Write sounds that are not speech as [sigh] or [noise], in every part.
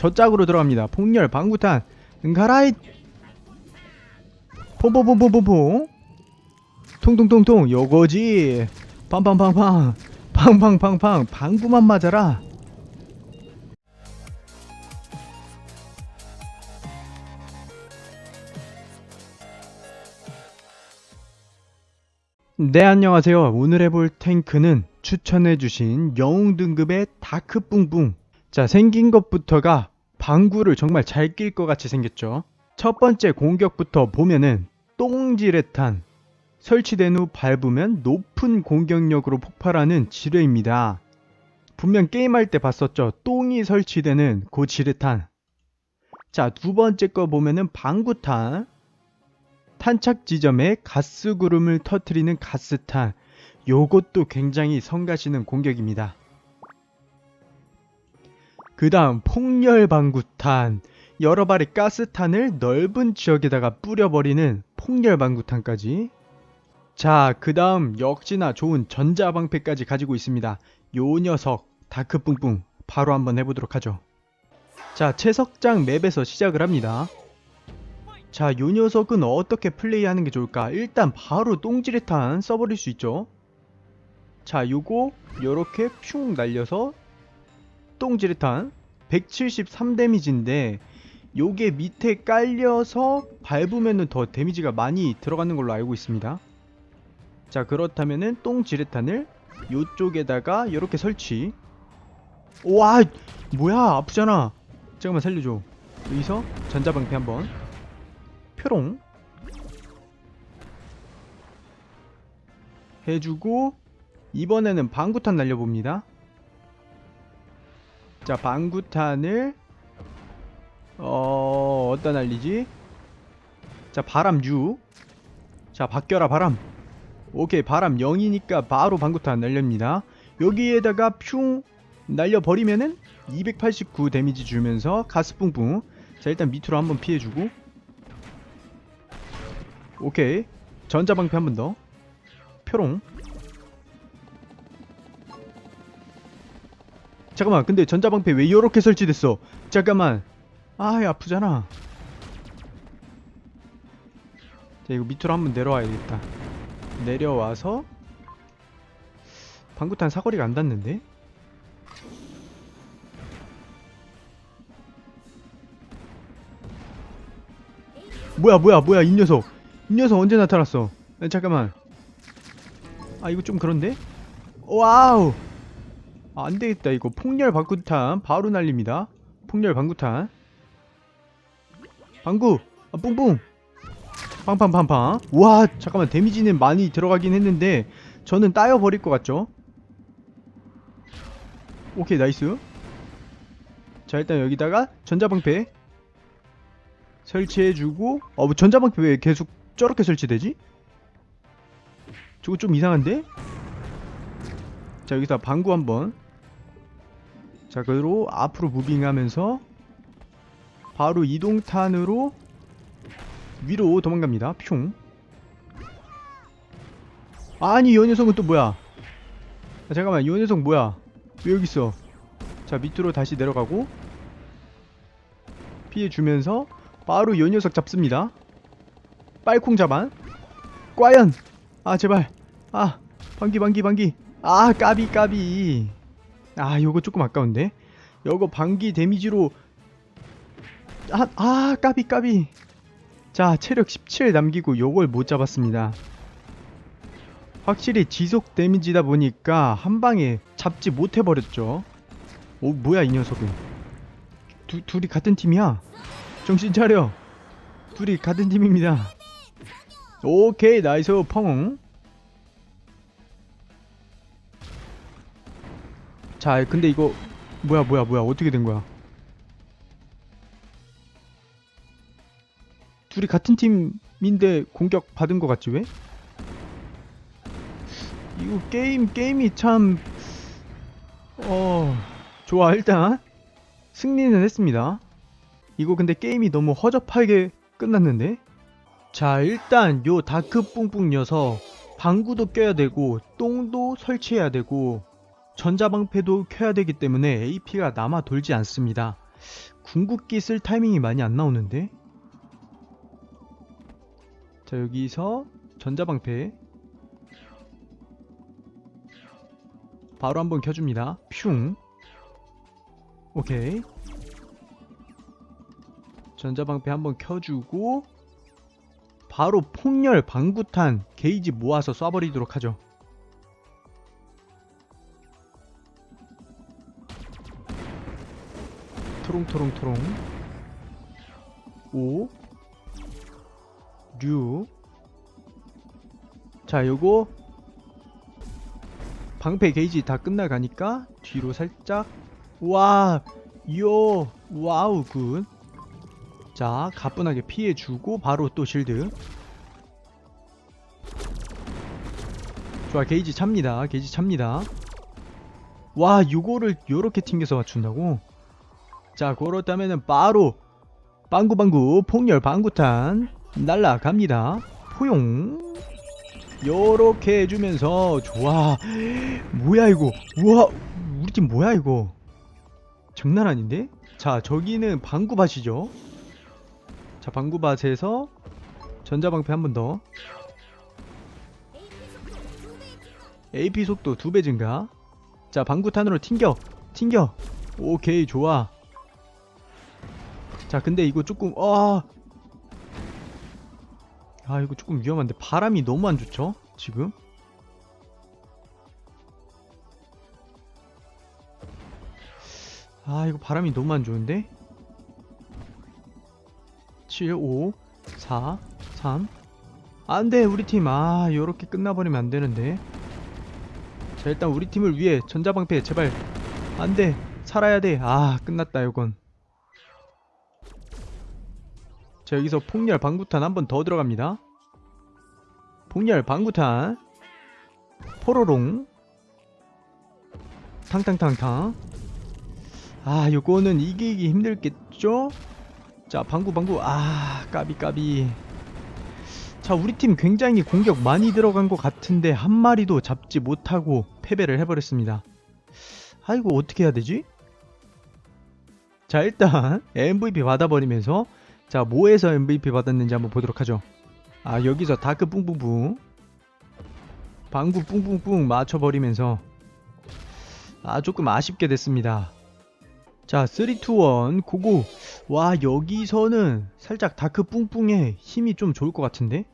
저 짝으로 들어갑니다. 폭렬 방구탄. 응가라이 퐁퐁퐁퐁퐁퐁. 통통통통 요거지. 팡팡팡팡. 팡팡팡팡. 방구만 맞아라. 네 안녕하세요. 오늘 해볼 탱크는 추천해주신 영웅 등급의 다크뿡뿡. 자 생긴 것부터가 방구를 정말 잘 낄 것 같이 생겼죠. 첫 번째 공격부터 보면은 똥지레탄 설치된 후 밟으면 높은 공격력으로 폭발하는 지뢰입니다. 분명 게임할 때 봤었죠. 똥이 설치되는 그 지뢰탄. 자 두 번째 거 보면은 방구탄. 탄착 지점에 가스 구름을 터트리는 가스탄. 요것도 굉장히 성가시는 공격입니다. 그 다음 폭렬 방구탄. 여러 발의 가스탄을 넓은 지역에다가 뿌려버리는 폭렬 방구탄까지. 자, 그 다음 역시나 좋은 전자방패까지 가지고 있습니다. 요 녀석, 다크뿡뿡. 바로 한번 해보도록 하죠. 자, 채석장 맵에서 시작을 합니다. 자, 요 녀석은 어떻게 플레이하는 게 좋을까? 일단 바로 똥지레탄 써버릴 수 있죠. 자, 요거 요렇게 슝 날려서 똥지레탄 173 데미지인데 요게 밑에 깔려서 밟으면은 더 데미지가 많이 들어가는 걸로 알고 있습니다. 자, 그렇다면은 똥지레탄을 요쪽에다가 요렇게 설치. 와, 뭐야? 아프잖아. 잠깐만 살려줘. 여기서 전자방패 한번. 표롱 해주고 이번에는 방구탄 날려봅니다 자 방구탄을 어... 어디다 날리지? 자 바람 6 자 바뀌어라 바람. 오케이 바람 0이니까 바로 방구탄 날립니다. 여기에다가 퓨 날려버리면은 289 데미지 주면서 가스 뿡뿡. 자 일단 밑으로 한번 피해주고. 오케이. 전자방패 한 번 더. 표롱 잠깐만 근데 전자방패 왜 이렇게 설치됐어 잠깐만 아이 아프잖아 자 이거 밑으로 한번 내려와야 겠다 내려와서 방구탄 사거리가 안 닿는데 뭐야 뭐야 뭐야 이 녀석 이 녀석 언제 나타났어? 아, 잠깐만. 아 이거 좀 그런데? 와우. 아, 안 되겠다 이거 폭렬 방구탄 바로 날립니다. 폭렬 방구탄. 방구. 아 뿡뿡. 팡팡팡팡. 와 잠깐만 데미지는 많이 들어가긴 했는데 저는 따여 버릴 것 같죠? 오케이 나이스. 자 일단 여기다가 전자방패 설치해주고 어뭐 전자방패 왜 계속 저렇게 설치되지? 저거 좀 이상한데? 자 여기서 방구 한번. 자 그대로 앞으로 무빙하면서 바로 이동탄으로 위로 도망갑니다. 뿅 아니 이 녀석은 또 뭐야? 아, 잠깐만 이 녀석 뭐야? 왜 여기 있어? 자 밑으로 다시 내려가고 피해주면서 바로 이 녀석 잡습니다. 빨콩 자반 과연! 아 제발! 아 방기 방기 방기 아 까비 까비. 아 요거 조금 아까운데? 요거 방기 데미지로 아, 아 까비 까비. 자 체력 17 남기고 요걸 못 잡았습니다. 확실히 지속 데미지다 보니까 한 방에 잡지 못해버렸죠. 오 뭐야 이 녀석은? 두, 둘이 같은 팀이야? 정신 차려. 둘이 같은 팀입니다. 오케이 나이스 펑. 자 근데 이거 뭐야 뭐야 뭐야 어떻게 된 거야? 둘이 같은 팀인데 공격 받은 것 같지 왜? 이거 게임 게임이 참 어... 좋아 일단 승리는 했습니다. 이거 근데 게임이 너무 허접하게 끝났는데? 자 일단 요 다크 뿡뿡 녀석 방구도 껴야 되고 똥도 설치해야 되고 전자방패도 켜야 되기 때문에 AP가 남아 돌지 않습니다. 궁극기 쓸 타이밍이 많이 안 나오는데? 자 여기서 전자방패. 바로 한번 켜줍니다. 슝. 오케이. 전자방패 한번 켜주고 바로 폭렬 방구탄 게이지 모아서 쏴버리도록 하죠 토롱토롱토롱 5 6 자, 요거 방패 게이지 다 끝나가니까 뒤로 살짝 와, 요, 와우 굿. 자, 가뿐하게 피해주고 바로 또 실드. 좋아, 게이지 찹니다. 게이지 찹니다. 와, 요거를 요렇게 튕겨서 맞춘다고? 자, 그렇다면은 바로 빵구빵구 폭렬 방구탄 날라갑니다. 포용. 요렇게 해주면서 좋아. 뭐야 이거? 우와, 우리 팀 뭐야 이거? 장난 아닌데? 자, 저기는 방구밭이죠. 자, 방구밭에서 전자방패 한 번 더. AP 속도 두 배 증가. 자, 방구탄으로 튕겨. 튕겨. 오케이, 좋아. 자, 근데 이거 조금 아. 아, 이거 조금 위험한데 바람이 너무 안 좋죠? 지금? 아, 이거 바람이 너무 안 좋은데? 7 5 4 3 안돼 우리 팀아 요렇게 끝나버리면 안 되는데 자 일단 우리 팀을 위해 전자방패 제발 안돼 살아야 돼 아 끝났다 요건 자 여기서 폭렬 방구탄 한 번 더 들어갑니다. 폭렬 방구탄. 포로롱. 탕탕탕탕. 아 요거는 이기기 힘들겠죠? 자 방구 방구. 아 까비 까비. 자 우리 팀 굉장히 공격 많이 들어간 것 같은데 한 마리도 잡지 못하고 패배를 해버렸습니다. 아이고 어떻게 해야 되지? 자 일단 [laughs] MVP 받아버리면서 자 뭐에서 MVP 받았는지 한번 보도록 하죠. 아 여기서 다크 뿡뿡뿡. 방구 뿡뿡뿡 맞춰버리면서. 아 조금 아쉽게 됐습니다. 자 3, 2, 1 고고 와 여기서는 살짝 다크 뿡뿡에 힘이 좀 좋을 것 같은데?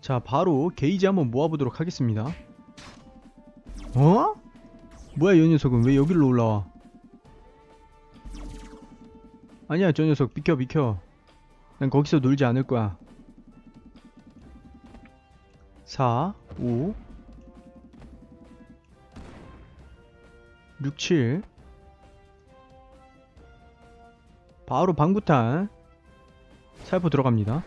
자 바로 게이지 한번 모아보도록 하겠습니다. 어? 뭐야 이 녀석은? 왜 여기로 올라와 아니야 저 녀석. 비켜 비켜. 난 거기서 놀지 않을 거야. 4 5 6 7 바로 방구탄. 살포 들어갑니다.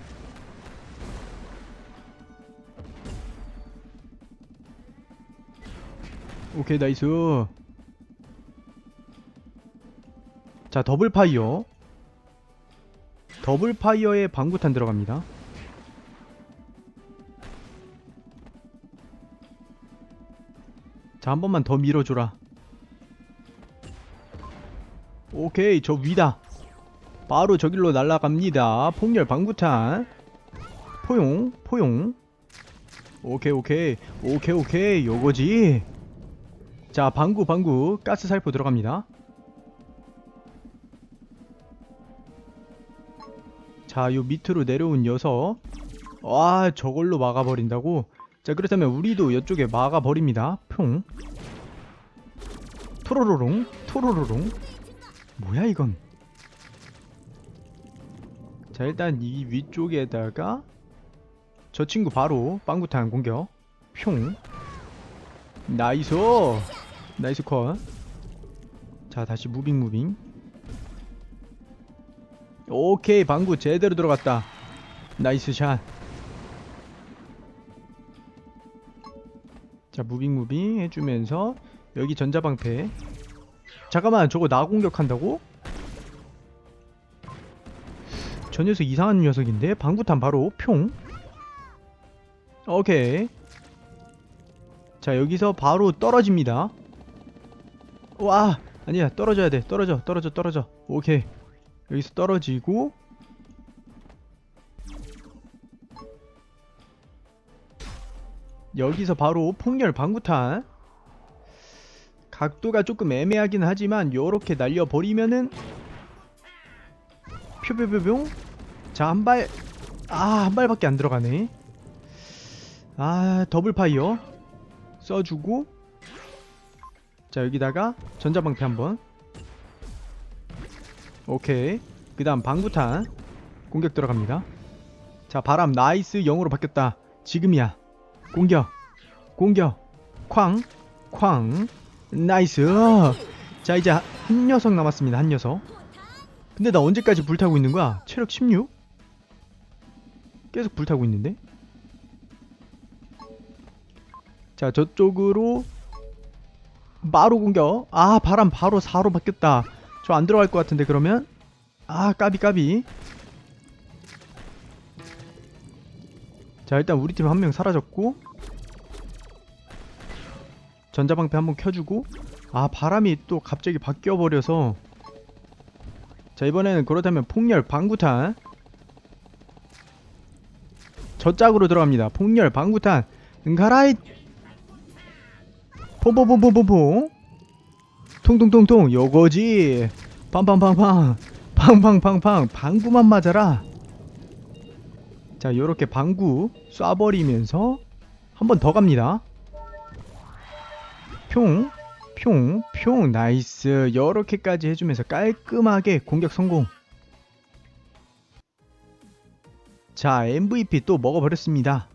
오케이 나이스. 자 더블 파이어 더블 파이어에 방구탄 들어갑니다. 자 한 번만 더 밀어줘라. 오케이 저 위다. 바로 저길로 날아갑니다. 폭렬 방구탄. 포용 포용. 오케이 오케이. 오케이 오케이. 요거지. 자 방구 방구. 가스 살포 들어갑니다 자 요 밑으로 내려온 녀석. 와 저걸로 막아버린다고? 자 그렇다면 우리도 이쪽에 막아버립니다. 평 토로로롱 토로로롱. 뭐야 이건? 자 일단 이 위쪽에다가 저 친구 바로 빵구탄 공격. 평 나이스! 나이스 컷 자 다시 무빙 무빙 오케이 방구 제대로 들어갔다. 나이스 샷 자 무빙 무빙 해주면서 여기 전자방패. 잠깐만 저거 나 공격한다고? 저 녀석 이상한 녀석인데? 방구탄 바로 평 오케이. 자 여기서 바로 떨어집니다. 와 아니야 떨어져야 돼. 떨어져 떨어져 떨어져. 오케이 여기서 떨어지고 여기서 바로 폭렬 방구탄. 각도가 조금 애매하긴 하지만 요렇게 날려버리면은 퓨퓨퓨뿅 자 한발 아 한 발밖에 안 들어가네. 아 더블 파이어 써주고. 자 여기다가 전자방패 한번 오케이. 그 다음 방구탄 공격 들어갑니다. 자 바람 나이스 0으로 바뀌었다. 지금이야. 공격. 공격. 쾅 쾅. 나이스. 자 이제 한 녀석 남았습니다. 한 녀석. 근데 나 언제까지 불타고 있는 거야? 체력 16 계속 불타고 있는데? 자 저쪽으로 바로 공격. 아 바람 바로 4로 바뀌었다 저 안 들어갈 것 같은데 그러면? 아 까비 까비. 자 일단 우리 팀 한 명 사라졌고 전자방패 한 번 켜주고 아 바람이 또 갑자기 바뀌어 버려서. 자 이번에는 그렇다면 폭렬 방구탄. 저 짝으로 들어갑니다. 폭렬 방구탄. 응가라이 퐁퐁퐁퐁퐁퐁 통통통통 요거지 팡팡팡팡 팡팡팡팡 방구만 맞아라 자 요렇게 방구 쏴버리면서 한 번 더 갑니다 평, 평, 평, 나이스. 요렇게까지 해주면서 깔끔하게 공격 성공. 자, MVP 또 먹어버렸습니다.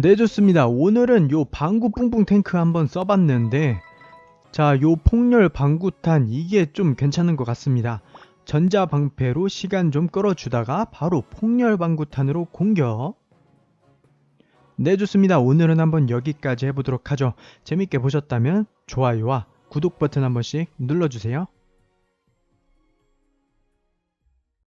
네, 좋습니다. 오늘은 요 방구 뿡뿡 탱크 한번 써봤는데, 자, 요 폭렬 방구탄 이게 좀 괜찮은 것 같습니다. 전자 방패로 시간 좀 끌어주다가 바로 폭렬 방구탄으로 공격. 네, 좋습니다. 오늘은 한번 여기까지 해보도록 하죠. 재밌게 보셨다면 좋아요와 구독 버튼 한 번씩 눌러주세요.